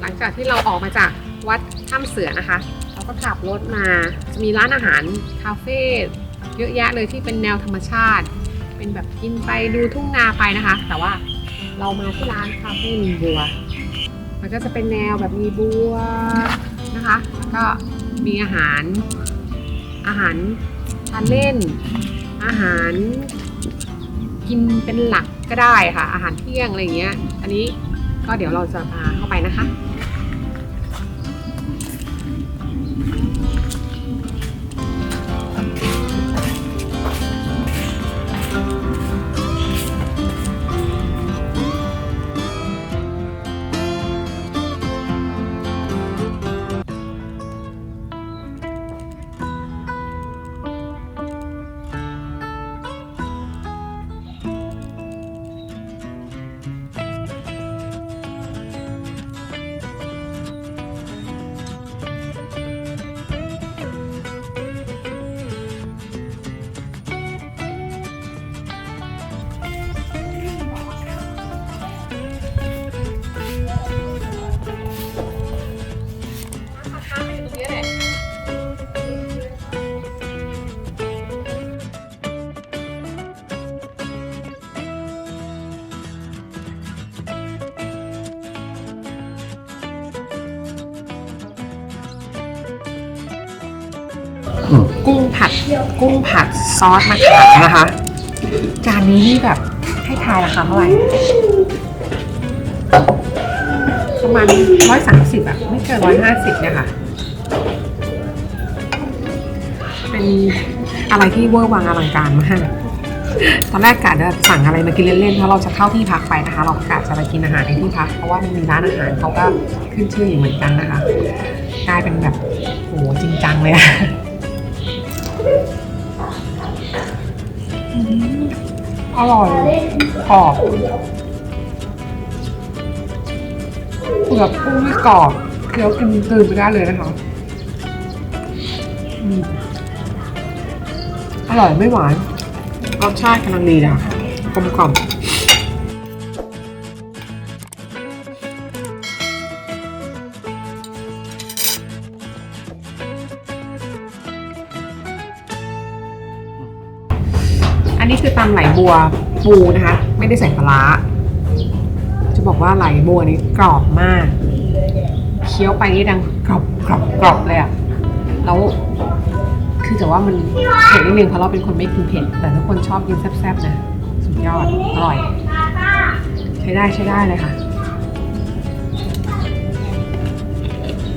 หลังจากที่เราออกมาจากวัดถ้ำเสือนะคะ เราก็ขับรถมาจะมีร้านอาหารคาเฟ่เยอะแยะเลยที่เป็นแนวธรรมชาติ เป็นแบบกินไปดูทุ่งนาไปนะคะ แต่ว่าเรามาที่ร้านคาเฟ่มีบัว มันก็จะเป็นแนวแบบมีบัวนะคะแล้วก็มีอาหาร อาหารทานเล่น อาหารกินเป็นหลักก็ได้ค่ะ อาหารเที่ยงอะไรอย่างเงี้ย อันนี้ ก็เดี๋ยวเราจะพาเข้าไปนะคะ กุ้งผัด กุ้งผัดซอสมะขามนะคะ จานนี้นี่แบบให้ทายราคาเท่าไหร่ประมาณร้อยสามสิบอะไม่เกินร้อยห้าสิบเนี่ยค่ะ เป็นอะไรที่เวอร์วังอลังการมากตอนแรกกะจะสั่งอะไรมากินเล่นๆเพราะเราจะเข้าที่พักไปนะคะ เรากะจะไปกินอาหารในที่พัก เพราะว่ามันมีร้านอาหารเขาก็ขึ้นชื่ออยู่เหมือนกันนะคะ กลายเป็นแบบโหจริงจังเลยอะ อร่อยกรอบเปลือกกุ้งนี่กรอบเคี้ยวกินตื่นไปได้เลยนะคะอืมอร่อยไม่หวานรสชาติกำลังดีนะกลมกล่อม อันนี้คือตำไหลบัวปูนะคะ ไม่ได้ใส่ปลาร้าจะบอกว่าไหลบัวนี้กรอบมากเคี้ยวไปนี่ดังกรอบกรอบกรอบเลยอะแล้วคือแต่ว่ามันเผ็ดนิดนึงเพราะเราเป็นคนไม่กินเผ็ดแต่ถ้าคนชอบกินแซ่บๆนะสุดยอดอร่อย ใช้ได้ใช้ได้เลยค่ะ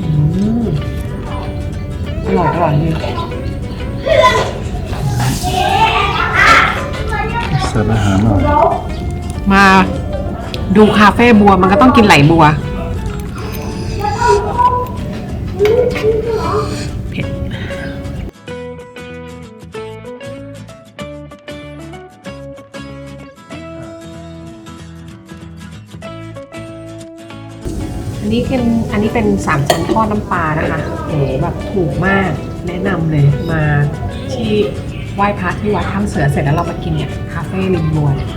อืมอร่อยอร่อยจ สิร์ฟอาหารหน่อยมาดูคาเฟ่บัวมันก็ต้องกินไหลบัว เผ็ด อันนี้เป็นอันนี้เป็นสามชั้นทอดน้ำปลานะคะโหแบบถูกมากแนะนำเลยมาที่ ไหว้พระที่วัดถ้ำเสือเสร็จแล้วเรามากินเนี่ยคาเฟ่ริมบัวเนี่ย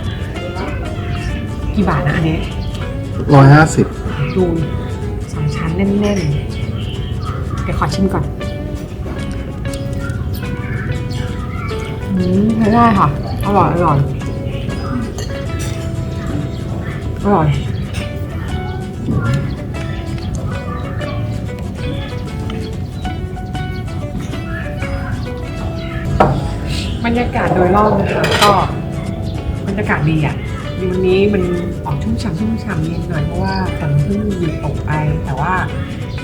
กี่บาทนะอันนี้ร้อยห้าสิบดูสองชั้นแน่นๆเดี๋ยวขอชิมก่อนอืมใช้ได้ค่ะ อร่อยอร่อยอร่อย บรรยากาศโดยรอบนะคะก็บรรยากาศดีอะวันนี้มันออกชุ่มฉ่ำชุ่มฉ่ำนิดหน่อยเพราะว่าฝนเพิ่งหยุดตกไป แต่ว่า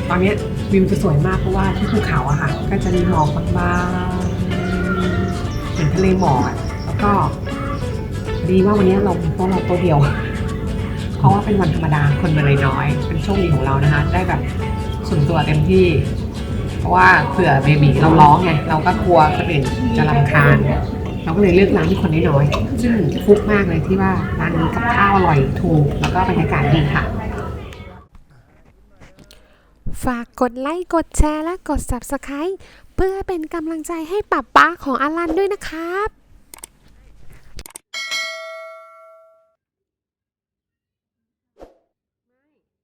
ตอนนี้วิวจะสวยมากเพราะว่าที่ภูเขาอะค่ะ ก็จะมีหมอกบางๆเหมือนทะเลหมอกแล้วก็ดีว่าวันนี้เราโต๊ะเราโต๊ะเดียว เพราะว่าเป็นวันธรรมดาคนมาเลยน้อย เป็นโชคดีของเรานะคะ ได้แบบส่วนตัวเต็มที่ ราะว่าเผื่อเบบีเราร้องไงเราก็กลัวคนอื่นจะรำคาญเราก็เลยเลือกร้านที่คนน้อยๆซึ่งฟุกมากเลยที่ว่าร้านนี้กับข้าวอร่อยถูกแล้วก็บรรยากาศดีค่ะ ฝากกดไลค์กดแชร์และกด Subscribe เพื่อเป็นกำลังใจให้ป๊บป้าของอลันด้วยนะครับ